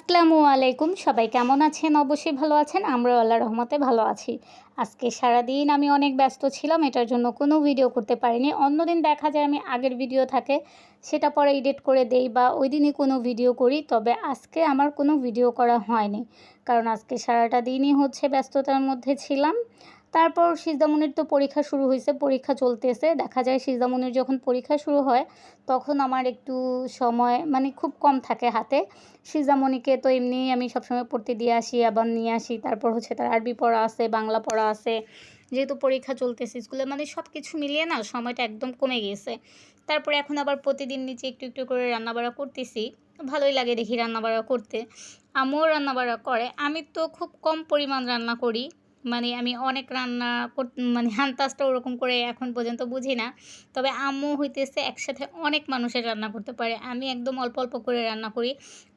আসসালামু আলাইকুম। সবাই কেমন আছেন? অবশ্যই ভালো আছেন। আমরা আল্লাহ রহমতে ভালো আছি। আজকে সারাদিন আমি অনেক ব্যস্ত ছিলাম, এটার জন্য কোনো ভিডিও করতে পারিনি। অন্যদিন দেখা যায় আমি আগের ভিডিও থাকে, সেটা পরে এডিট করে দেই বা ওই দিনই কোনো ভিডিও করি। তবে আজকে আমার কোনো ভিডিও করা হয়নি। কারণ আজকে সারাটা দিনই হচ্ছে ব্যস্ততার মধ্যে ছিলাম। তারপর সিজদামনির তো পরীক্ষা শুরু হয়েছে, পরীক্ষা চলতেছে। দেখা যায় সিজদামনির যখন পরীক্ষা শুরু হয়, তখন আমার একটু সময় মানে খুব কম থাকে হাতে। সিজামণিকে তো এমনি আমি সবসময় পড়তে দিয়ে আসি, আবার নিয়ে আসি। তারপর হচ্ছে তার আরবি পড়া আছে, বাংলা পড়া আছে। যেহেতু পরীক্ষা চলতেছে স্কুলে মানে সব কিছু মিলিয়ে না সময়টা একদম কমে গিয়েছে। তারপরে এখন আবার প্রতিদিন নিচে একটু একটু করে রান্নাবাড়া করতেছি। ভালোই লাগে দেখি রান্নাবাড়া করতে। আমিও রান্নাবাড়া করে। আমি তো খুব কম পরিমাণ রান্না করি। মানে আমি অনেক রান্না মানে আন্দাজটা ওরকম করে এখন পর্যন্ত বুঝি না। তবে আম্মু হইতেছে একসাথে অনেক মানুষের রান্না করতে পারে। আমি একদম অল্প অল্প করে রান্না করি।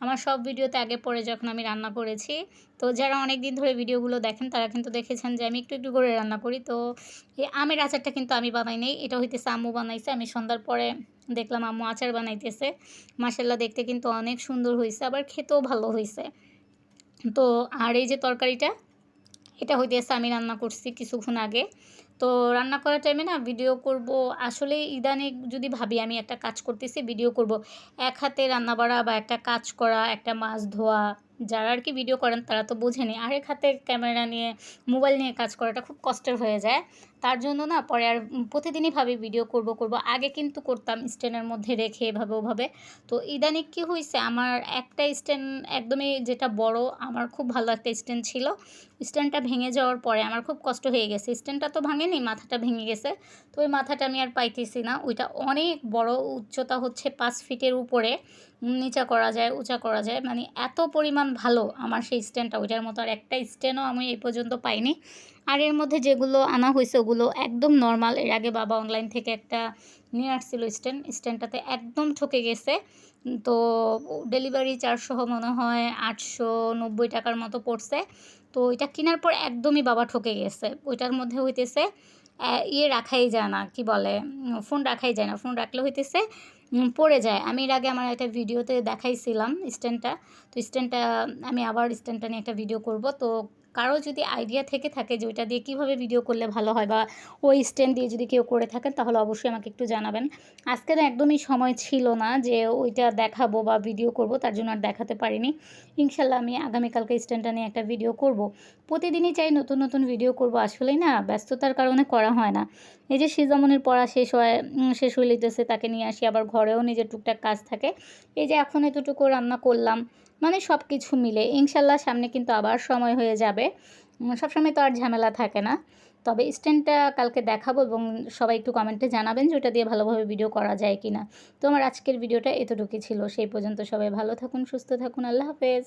আমার সব ভিডিওতে আগে পরে যখন আমি রান্না করেছি, তো যারা অনেক দিন ধরে ভিডিওগুলো দেখেন, তারা কিন্তু দেখেছেন যে আমি একটু একটু করে রান্না করি। তো এই আমের আচারটা কিন্তু আমি বানাই নেই। এটা হইতেছে আম্মু বানাইছে। আমি সন্ধ্যার পরে দেখলাম আম্মু আচার বানাইতেছে। মাসাল্লাহ দেখতে কিন্তু অনেক সুন্দর হয়েছে আবার খেতেও ভালো হয়েছে তো আর এই যে তরকারিটা এটা হইতেছে আমি রান্না করছি কিছুক্ষণ আগে। তো রান্না করার টাইমে না ভিডিও করব। আসলে ইদানিং যদি ভাবি আমি একটা কাজ করতেছি ভিডিও করব। এক হাতে রান্না বাড়া বা একটা কাজ করা, একটা মাছ ধোয়া, যারা আর কি ভিডিও করেন তারা তো বোঝেনি। আরেক হাতে ক্যামেরা নিয়ে মোবাইল নিয়ে কাজ করাটা খুব কষ্টের হয়ে যায়। তার জন্য না পরে আর প্রতিদিনই ভাবি ভিডিও করব করব। আগে কিন্তু করতাম স্ট্যান্ডের মধ্যে রেখে এভাবে, ওভাবে। তো ইদানিক কী হয়েছে আমার একটা স্ট্যান্ড একদমই যেটা বড়, আমার খুব ভালো একটা স্ট্যান্ড ছিল। স্ট্যান্ডটা ভেঙে যাওয়ার পরে আমার খুব কষ্ট হয়ে গেছে। স্ট্যান্ডটা তো ভাঙেনি, মাথাটা ভেঙে গেছে। তো ওই মাথাটা আমি আর পাইতেছি না। ওইটা অনেক বড় উচ্চতা হচ্ছে পাঁচ ফিটের উপরে, নিচা করা যায়, উঁচা করা যায়। মানে এত পরিমাণ ভালো আমার সেই স্ট্যান্ডটা ওইটার মতো আর একটা স্ট্যান্ডও আমি এই পর্যন্ত পাইনি। আর এর মধ্যে যেগুলো আনা হয়েছে, ওগুলো একদম নর্মাল এর আগে বাবা অনলাইন থেকে একটা নিয়ে আসছিল স্ট্যান্ড স্ট্যান্ডটাতে একদম ঠকে গেছে। তো ডেলিভারি চারশো মনে হয় আটশো নব্বই টাকার মতো পড়ছে। তো ওইটা কেনার পর একদমই বাবা ঠকে গেছে। ওইটার মধ্যে হইতেছে ইয়ে রাখাই যায় না, কি বলে ফোন রাখাই যায় না। ফোন রাখলে হইতেছে পড়ে যায়। আমি এর আগে আমার একটা ভিডিওতে দেখাইছিলাম স্ট্যান্ডটা তো স্ট্যান্ডটা আমি আবার স্ট্যান্ডটা নিয়ে একটা ভিডিও করব। তো কারও যদি আইডিয়া থেকে থাকে যে ওইটা দিয়ে কীভাবে ভিডিও করলে ভালো হয় বা ওই স্ট্যান্ড দিয়ে যদি কেউ করে থাকেন, তাহলে অবশ্যই আমাকে একটু জানাবেন। আজকে তো একদমই সময় ছিল না যে ওইটা দেখাবো বা ভিডিও করব, তার জন্য আর দেখাতে পারিনি। ইনশাল্লাহ আমি আগামীকালকে স্ট্যান্ডটা নিয়ে একটা ভিডিও করব। প্রতিদিনই চাই নতুন নতুন ভিডিও করব, আসলেই না ব্যস্ততার কারণে করা হয় না। এই যে সিজামনির পড়া শেষ হয় শেষ হয়ে লিতেছে তাকে নিয়ে আসি, আবার ঘরেও নিজের টুকটাক কাজ থাকে। এই যে এখন এতটুকু রান্না করলাম মানে সব কিছু মিলে। ইনশাল্লাহ সামনে কিন্তু আবার সময় হয়ে যাবে। সবসময় তো আর ঝামেলা থাকে না। তবে স্ট্যান্ডটা কালকে দেখাবো এবং সবাই একটু কমেন্টে জানাবেন যে ওটা দিয়ে ভালোভাবে ভিডিও করা যায় কি না তো আমার আজকের ভিডিওটা এতটুকুই ছিল। সেই পর্যন্ত সবাই ভালো থাকুন, সুস্থ থাকুন। আল্লাহ হাফেজ।